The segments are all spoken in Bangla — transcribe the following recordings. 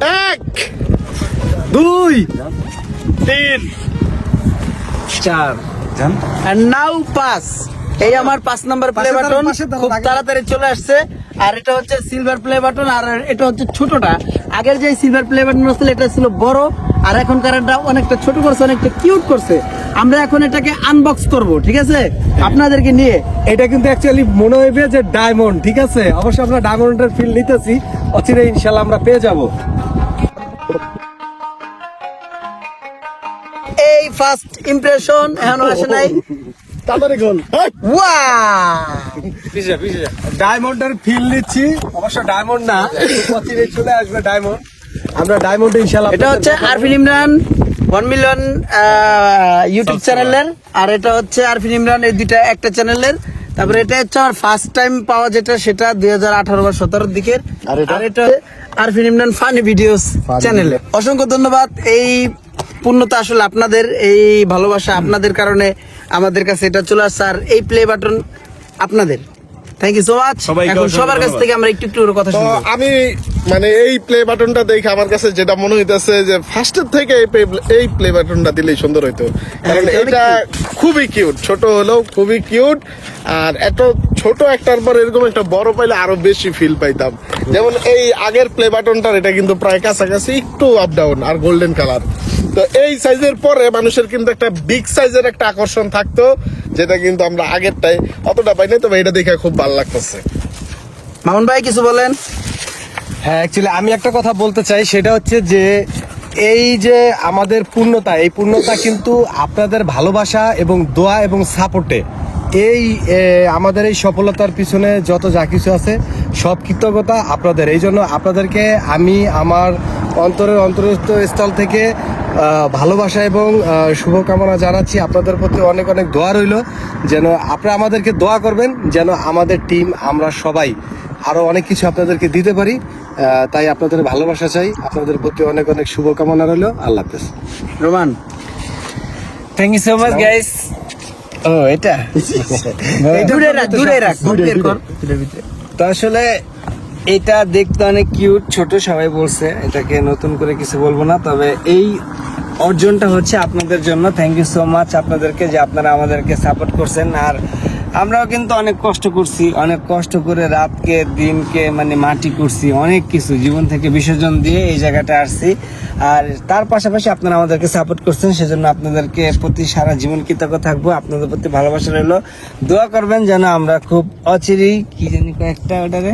এক দুই তিন চার। আর নাও পাস এই আমার পাঁচ নাম্বার প্লে বাটন খুব তাড়াতাড়ি চলে আসছে। আর এটা হচ্ছে সিলভার প্লে বাটন আর এটা হচ্ছে ছোটটা। আগের যে সিলভার প্লে বাটন ছিল এটা ছিল বড়। আর এখন কারেন্টটা অনেকটা ছোট করছে অনেকটা কিউট করছে। আমরা এখন এটাকে আনবক্স করব ঠিক আছে? আপনাদেরকে নিয়ে। এটা কিন্তু অ্যাকচুয়ালি মনে হইবে যে ডায়মন্ড ঠিক আছে? অবশ্যই আমরা ডায়মন্ডের ফিল নিতেছি। অচিরে ইনশাল্লাহ আমরা পেয়ে যাব। এই ফার্স্ট ইমপ্রেশন এখনও আসে নাই। তাড়াতাড়ি গোল। ডায়মন্ডের ফিল নিচ্ছি। অবশ্য ডায়মন্ড না অচিরে চলে আসবে ডায়মন্ড আমরা ডায়মন্ড ইনশাল্লাহ এটা হচ্ছে Arfin Imran one million YouTube চ্যানেলের আর এটা হচ্ছে আরফিন ইমরান এই দুইটা একটা চ্যানেলের তারপরে এটা হচ্ছে আমার ফার্স্ট টাইম পাওয়া যেটা সেটা দুই হাজার আঠারো বা সতেরোর দিকের। আর এটা? আর এটা আরফিন ইমরান ফানি ভিডিওস চ্যানেলে অসংখ্য ধন্যবাদ এই পূর্ণতা আসলে আপনাদের এই ভালোবাসা আপনাদের কারণে আমাদের কাছে এটা চলে আসছে। আর এই প্লে বাটন আপনাদের। থ্যাংক ইউ সো মাচ এখন সবার কাছ থেকে আমরা একটু একটু করে কথা তো শুনব। আমি মানে এই প্লে বাটনটা দেখে আমার কাছে যেটা মনে হইতেছে যে ফার্স্টের থেকে এই এই প্লে বাটনটা দিলেই সুন্দর হইতো। কারণ এটা খুবই কিউট ছোট হলেও খুবই কিউট আর এত ছোট একটার পর এরকম একটা বড় পাইলে আরও বেশি ফিল পাইতাম। যেমন এই আগের প্লে বাটনটার এটা কিন্তু প্রায় কাছাকাছি একটু আপ ডাউন আর গোল্ডেন কালার তো এই সাইজের পরে মানুষের কিন্তু একটা বিগ সাইজের একটা আকর্ষণ থাকতো যেটা কিন্তু আমরা আগেরটাই অতটা পাই নাই তবে এটা দেখে খুব ভালো লাগতেছে। মামুন ভাই কিছু বলেন? হ্যাঁ অ্যাকচুয়ালি আমি একটা কথা বলতে চাই সেটা হচ্ছে যে এই যে আমাদের পূর্ণতা এই পূর্ণতা কিন্তু আপনাদের ভালোবাসা এবং দোয়া এবং সাপোর্টে। এই আমাদের এই সফলতার পিছনে যত যা কিছু আছে সব কৃতজ্ঞতা আপনাদের। এই জন্য আপনাদেরকে আমি আমার অন্তরের অন্তরস্থ স্থল থেকে ভালোবাসা এবং শুভকামনা জানাচ্ছি। আপনাদের প্রতি অনেক অনেক দোয়া রইল। যেন আপনারা আমাদেরকে দোয়া করবেন যেন আমাদের টিম আমরা সবাই আরও অনেক কিছু আপনাদেরকে দিতে পারি। তাই আপনাদের ভালোবাসা চাই। আপনাদের প্রতি অনেক অনেক শুভকামনা রইল। আল্লাহ হাফেজ। Roman thank you so much guys ও এটা? দূরে রাখ দূরে রাখ তো আসলে এটা দেখতে অনেক কিউট, ছোট সবাই বলছে। এটাকে নতুন করে কিছু বলব না, তবে এই অর্জনটা হচ্ছে আপনাদের জন্য। থ্যাংক ইউ সো মাচ আপনাদেরকে যে আপনারা আমাদেরকে সাপোর্ট করছেন। আর আমরাও কিন্তু অনেক কষ্ট করছি অনেক কষ্ট করে রাতকে দিনকে মানে মাটি করছি অনেক কিছু জীবন থেকে বিসর্জন দিয়ে এই জায়গাটা আসছি। আর তার পাশাপাশি আপনারা আমাদেরকে সাপোর্ট করছেন সেজন্য আপনাদেরকে প্রতি সারা জীবন কৃতজ্ঞ থাকব। আপনাদের প্রতি ভালোবাসা রইল। দোয়া করবেন যেন আমরা খুব অচিরেই কি জানি কয়েকটা ওটারে?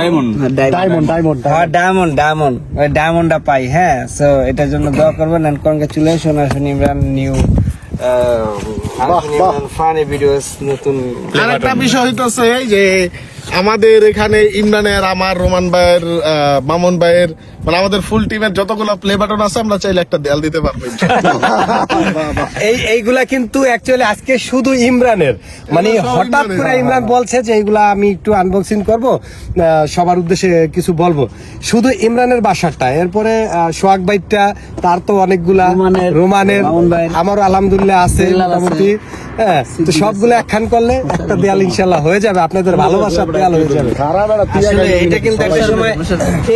ডায়মন্ড ডায়মন্ড ডায়মন্ড হ্যাঁ ডায়মন্ড ডায়মন্ড ওই ডায়মন্ডটা পাই হ্যাঁ। সো এটার জন্য দোয়া করবেন এন্ড কনগ্রাচুলেশন আসুন ইমরান নিউ ফানি ভিডিওস নতুন আর একটা বিষয় হইতেছে যে আমাদের এখানে ইমরানের আমার রোমান ভাইয়ের মামুন ভাইয়ের মানে আমাদের ফুল টিমের যতগুলো প্লে বাটন আছে আমরা চাইলে একটা দেয়াল দিতে পারব এই এইগুলা কিন্তু অ্যাকচুয়ালি আজকে শুধু ইমরানের। মানে হঠাৎ করে হ্যাঁ, ইমরান বলছে যে এইগুলা আমি একটু আনবক্সিং করব সবার উদ্দেশ্যে কিছু বলব। শুধু ইমরানের বাসারটা এরপরে সোহাগ বাইকটা তার তো অনেকগুলা রোমানের, আমারও আলহামদুলিল্লাহ আছে মোটামুটি। হ্যাঁ তো সবগুলো একখান করলে একটা দেয়াল ইনশাল্লাহ হয়ে যাবে। আপনাদের ভালোবাসার দেয়াল হয়ে যাবে। আসলে এটা কিন্তু একটা সময়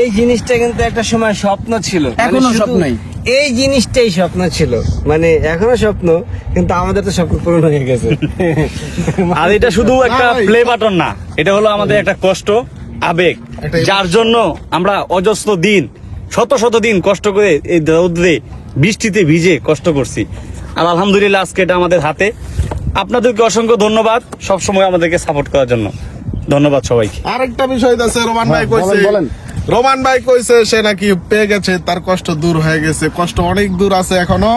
এই জিনিসটা কিন্তু একটা সময় স্বপ্ন ছিল। মানে এখনও স্বপ্নই। এই জিনিসটাই স্বপ্ন ছিল। মানে এখনও স্বপ্ন কিন্তু আমাদের তো স্বপ্ন পূরণ হয়ে গেছে। আর এটা শুধু একটা প্লে বাটন না। এটা হলো আমাদের একটা কষ্ট আবেগ। যার জন্য আমরা অজস্র দিন শত শত দিন কষ্ট করে এই রৌদ্রে বৃষ্টিতে ভিজে কষ্ট করছি। আর আলহামদুলিল্লাহ আজকে এটা আমাদের হাতে। আপনাদেরকে অসংখ্য ধন্যবাদ সবসময় আমাদেরকে সাপোর্ট করার জন্য। ধন্যবাদ সবাইকে। আরেকটা বিষয় আছে রোমান ভাই হ্যাঁ, কইছে রোমান ভাই কইছে সে নাকি পেয়ে গেছে তার কষ্ট দূর হয়ে গেছে। কষ্ট অনেক দূর আছে এখনও।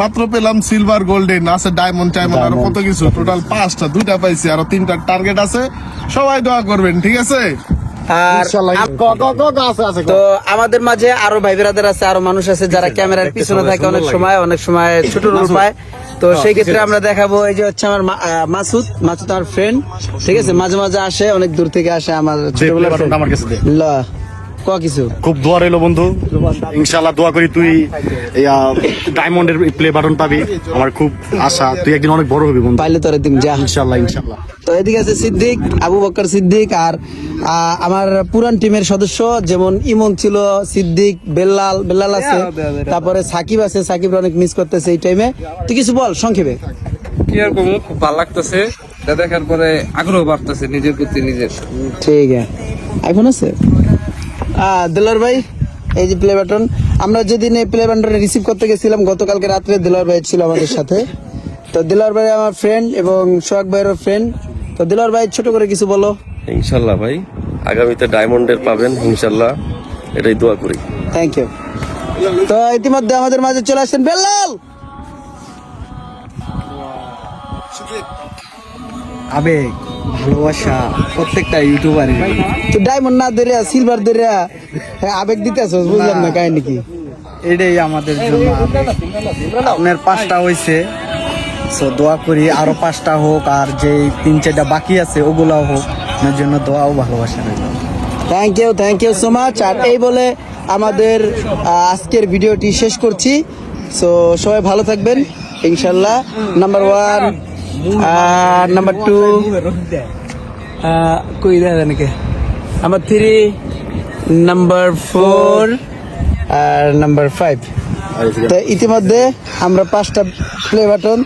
মাত্র পেলাম সিলভার গোল্ডেন আছে ডায়মন্ড টাইমন্ড আর কত কিছু। টোটাল পাঁচটা দুইটা পাইছি আর তিনটা টার্গেট আছে। সবাই দোয়া করবেন ঠিক আছে? আর তো আমাদের মাঝে আরও ভাই বেরাদের আছে আরও মানুষ আছে যারা ক্যামেরার পিছনে থাকে অনেক সময় অনেক সময় ছোট রোল পায়। তো সেই ক্ষেত্রে আমরা দেখাবো এই যে হচ্ছে আমার মা- মাসুদ। মাসুদ আমার ফ্রেন্ড ঠিক আছে? মাঝে মাঝে আসে অনেক দূর থেকে আসে আমার ছোটবেলার ক কিছু? খুব দোয়া রইল বন্ধু। ইনশাল্লাহ দোয়া করি তুই ডায়মন্ডের প্লে বাটন পাবি। আমার খুব আশা। তুই একদিন অনেক বড় হবি বন্ধু। পাইলে তোরে তুমি যা। ইনশাল্লাহ ইনশাল্লাহ তো এদিকে আছে সিদ্দিক আবু বকর সিদ্দিক আর আমার পুরান টিমের সদস্য যেমন ইমন ছিল সিদ্দিক বেল্লাল বেল্লাল আছে। তারপরে সাকিব আছে সাকিব অনেক মিস করতেছে এই টাইমে তুই কিছু বল সংক্ষেপে। কি আর করব? খুব ভালো লাগতেছে। দেখার পরে আগ্রহ বাড়তেছে নিজের প্রতি নিজের। ঠিক আছে। আইফোন আছে? আহ, দিলর ভাই এই যে প্লে বাটন আমরা যেদিন এই প্লে বাটন রিসিভ করতে গেছিলাম গতকালকে রাত্রে দিলর ভাই ছিল আমাদের সাথে। তো দিলর ভাই আমার ফ্রেন্ড এবং সোহাগ ভাইয়েরও ফ্রেন্ড তো দিলর ভাই ছোট করে কিছু বলো। ইনশাল্লাহ ভাই আগামীতে ডায়মন্ডের পাবেন ইনশাল্লাহ। এটাই দোয়া করি। থ্যাংক ইউ তো ইতিমধ্যে আমাদের মাঝে চলে আসছেন বেল্লাল! আবেগ। ভালোবাসা প্রত্যেকটা ইউটিউবারের তো ডায়মন্ড না ধরে সিলভার ধরে আবেগ দিতে আসো বুঝলাম না কাহিনী কি? এটাই আমাদের জন্য। আপনার পাঁচটা হয়েছে সো দোয়া করি আরও পাঁচটা হোক আর যে তিন চারটা বাকি আছে ওগুলাও হোক আপনার জন্য দোয়া ও ভালোবাসা রইল। Thank you thank you so much আর এই বলে আমাদের আজকের ভিডিওটি শেষ করছি। সো সবাই ভালো থাকবেন ইনশাল্লাহ নাম্বার ওয়ান আর নাম্বার টু কই দেয় নাকি নাম্বার থ্রি নাম্বার ফোর আর নাম্বার ফাইভ তো ইতিমধ্যে আমরা পাঁচটা প্লে বাটন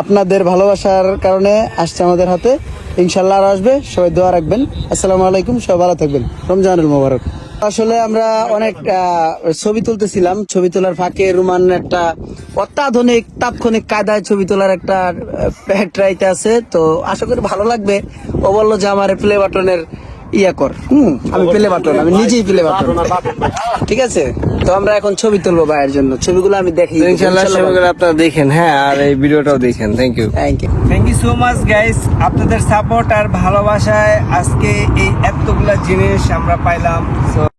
আপনাদের ভালোবাসার কারণে আসছে আমাদের হাতে। ইনশাল্লাহ আসবে। সবাই দোয়া রাখবেন। আসসালামু আলাইকুম, সবাই ভালো থাকবেন। রমজানুল মোবারক। আসলে আমরা অনেক ছবি তুলতেছিলাম। ছবি তোলার ফাঁকে রুমান একটা অত্যাধুনিক, তাৎক্ষণিক কায়দায় ছবি তোলার একটা ট্রাইতে আছে। তো আশা করি ভালো লাগবে। ও বলল যে আমার প্লে বাটনের ইয়া কর। হুম আমি পেলে বাটন আমি নিজেই পেলে বাটন ঠিক আছে? তো আমরা এখন ছবি তুলবো ভাইয়ের জন্য। ছবিগুলো আমি দেখি। ইনশাল্লাহ ছবিগুলো আপনারা দেখেন হ্যাঁ আর এই ভিডিওটাও দেখেন। Thank you thank you thank you so much guys আপনাদের সাপোর্ট আর ভালোবাসায় আজকে এই এতগুলা জিনিস আমরা পাইলাম